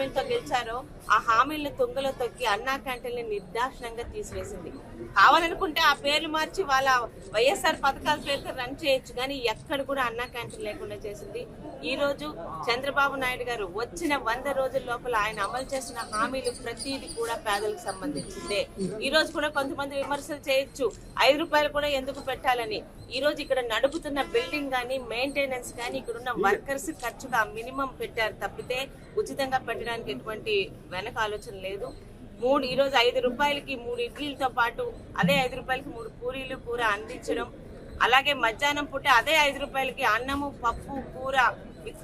momento ఇచ్చారో ఆ హామీలను తుంగలో తొక్కి అన్నా క్యాంటీన్లు నిర్దాక్షిణంగా తీసివేసింది. కావాలనుకుంటే ఆ పేర్లు మార్చి వాళ్ళ వైఎస్ఆర్ పథకాల పేరుతో రన్ చేయొచ్చు కానీ ఎక్కడ కూడా అన్నా క్యాంటీన్ లేకుండా చేసింది. ఈ రోజు చంద్రబాబు నాయుడు గారు వచ్చిన వంద రోజుల లోపల ఆయన అమలు చేసిన హామీలు ప్రతిదీ కూడా పేదలకు సంబంధించిందే. ఈ రోజు కూడా కొంతమంది విమర్శలు చేయొచ్చు. ఐదు రూపాయలు కూడా ఎందుకు పెట్టాలని? ఈ రోజు ఇక్కడ నడుపుతున్న బిల్డింగ్ కానీ మెయింటెనెన్స్ కానీ ఇక్కడ ఉన్న వర్కర్స్ ఖర్చుగా మినిమం పెట్టారు తప్పితే ఉచితంగా పెట్టడానికి ఎటువంటి వెనక ఆలోచన లేదు. మూడు ఈరోజు ఐదు రూపాయలకి మూడు ఇడ్లీలతో పాటు అదే ఐదు రూపాయలకి మూడు పూరీలు కూర అందించడం. అలాగే మధ్యాహ్నం పూట అదే ఐదు రూపాయలకి అన్నము పప్పు కూర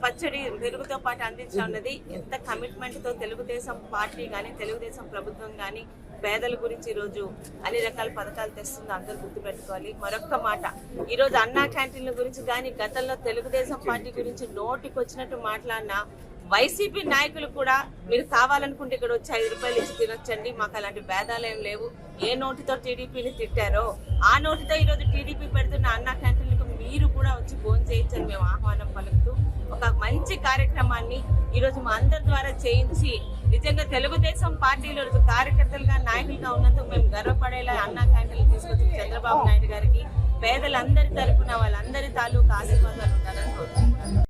పచ్చడి పెరుగుతో పాటు అందించడం అన్నది ఎంత కమిట్మెంట్తో తెలుగుదేశం పార్టీ కానీ తెలుగుదేశం ప్రభుత్వం కానీ పేదల గురించి ఈ రోజు అన్ని రకాల పథకాలు తెస్తుందో. అందరూ గుర్తుపెట్టుకోవాలి. మరొక్క మాట. ఈరోజు అన్నా క్యాంటీన్ల గురించి కానీ గతంలో తెలుగుదేశం పార్టీ గురించి నోటికి వచ్చినట్టు మాట్లాడినా వైసీపీ నాయకులు కూడా మీరు కావాలనుకుంటే ఇక్కడ వచ్చి ఐదు రూపాయలు ఇచ్చి తినొచ్చండి. మాకు అలాంటి భేదాలు ఏం లేవు. ఏ నోటితో టీడీపీని తిట్టారో ఆ నోటితో ఈరోజు టీడీపీ పెడుతున్న అన్న క్యాంటీన్లకు మీరు కూడా వచ్చి ఫోన్ చేయొచ్చని మేము ఆహ్వానం పలుకుతూ ఒక మంచి కార్యక్రమాన్ని ఈరోజు మా అందరి ద్వారా చేయించి నిజంగా తెలుగుదేశం పార్టీలో కార్యకర్తలుగా నాయకులుగా ఉన్నందుకు మేము గర్వపడేలా అన్నా క్యాంటీన్లు తీసుకొచ్చి చంద్రబాబు నాయుడు గారికి పేదలందరి తరపున వాళ్ళందరి తాలూకు ఆశీర్వాదాలు ఉండాలని కోరుతున్నాను